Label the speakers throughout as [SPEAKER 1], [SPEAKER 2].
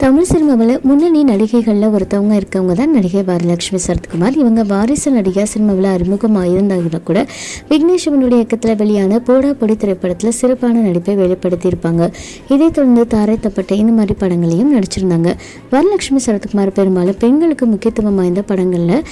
[SPEAKER 1] தமிழ் சினிமாவில் முன்னணி நடிகைகளில் ஒருத்தவங்க இருக்கவங்க தான் நடிகை வரலட்சுமி சரத்குமார். இவங்க வாரிசு நடிகா சினிமாவில் அறிமுகமாக இருந்தாங்க கூட விக்னேஷ் சிவனுடைய இயக்கத்தில் வெளியான போடா பொடி திரைப்படத்தில் சிறப்பான நடிப்பை வெளிப்படுத்தியிருப்பாங்க. இதைத் தொடர்ந்து தாரை தப்பட்டை இந்த மாதிரி படங்களையும் நடிச்சிருந்தாங்க. வரலட்சுமி சரத்குமார் பெரும்பாலும் பெண்களுக்கு முக்கியத்துவம் வாய்ந்த படங்களில்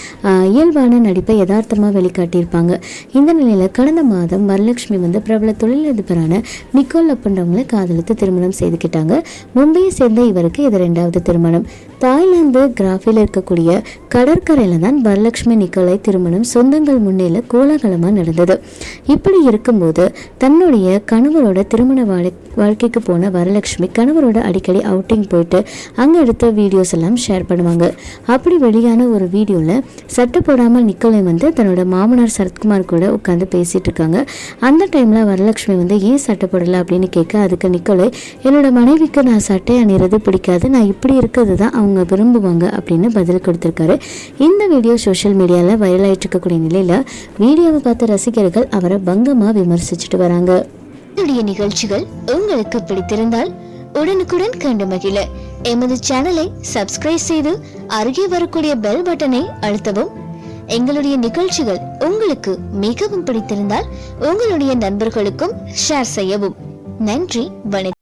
[SPEAKER 1] இயல்பான நடிப்பை யதார்த்தமாக வெளிக்காட்டியிருப்பாங்க. இந்த நிலையில் கடந்த மாதம் வரலட்சுமி வந்து பிரபல தொழிலதிபரான நிக்கோல் அப்படின்றவங்களை காதலித்து திருமணம் செய்துக்கிட்டாங்க மும்பையை சேர்ந்த இவருக்கு அது ரெண்டாவது திருமணம். தாய்லாந்து கிராஃபில் இருக்கக்கூடிய கடற்கரையில் தான் வரலட்சுமி நிக்கோலை திருமணம் சொந்தங்கள் முன்னில கோலாகலமாக நடந்தது. இப்படி இருக்கும்போது தன்னுடைய கணவரோட திருமண வாழ் வாழ்க்கைக்கு போன வரலட்சுமி கணவரோட அடிக்கடி அவுட்டிங் போயிட்டு அங்கே எடுத்த வீடியோஸ் எல்லாம் ஷேர் பண்ணுவாங்க. அப்படி வெளியான ஒரு வீடியோவில் சட்டை போடாமல் நிக்கோலை வந்து தன்னோட மாமனார் சரத்குமார் கூட உட்காந்து பேசிட்டு இருக்காங்க. அந்த டைமில் வரலட்சுமி வந்து ஏன் சட்டை போடலை? அப்படின்னு கேட்க அதுக்கு நிக்கோலை என்னோட மனைவிக்கு நான் சட்டை அணிறது பிடிக்காது. நான் இப்படி இருக்கிறது தான் அவங்க விரும்புவாங்க அப்படின்னு பதில் கொடுத்துருக்காரு. இந்த வீடியோ சோஷியல் மீடியாவில் வைரல் ஆயிட்டு இருக்கக்கூடிய நிலையில் வீடியோவை பார்த்த ரசிகர்கள் அவரை பங்கமாக விமர்சிச்சுட்டு வராங்க.
[SPEAKER 2] என்னுடைய நிகழ்ச்சிகள் உங்களுக்கு பிடித்திருந்தால் உடனுக்குடன் கண்டு மகிழ. எமது சேனலை சப்ஸ்கிரைப் செய்து அருகே வரக்கூடிய பெல் பட்டனை அழுத்தவும். எங்களுடைய நிகழ்ச்சிகள் உங்களுக்கு மிகவும் பிடித்திருந்தால் உங்களுடைய நண்பர்களுக்கும் ஷேர் செய்யவும். நன்றி வணக்கம்.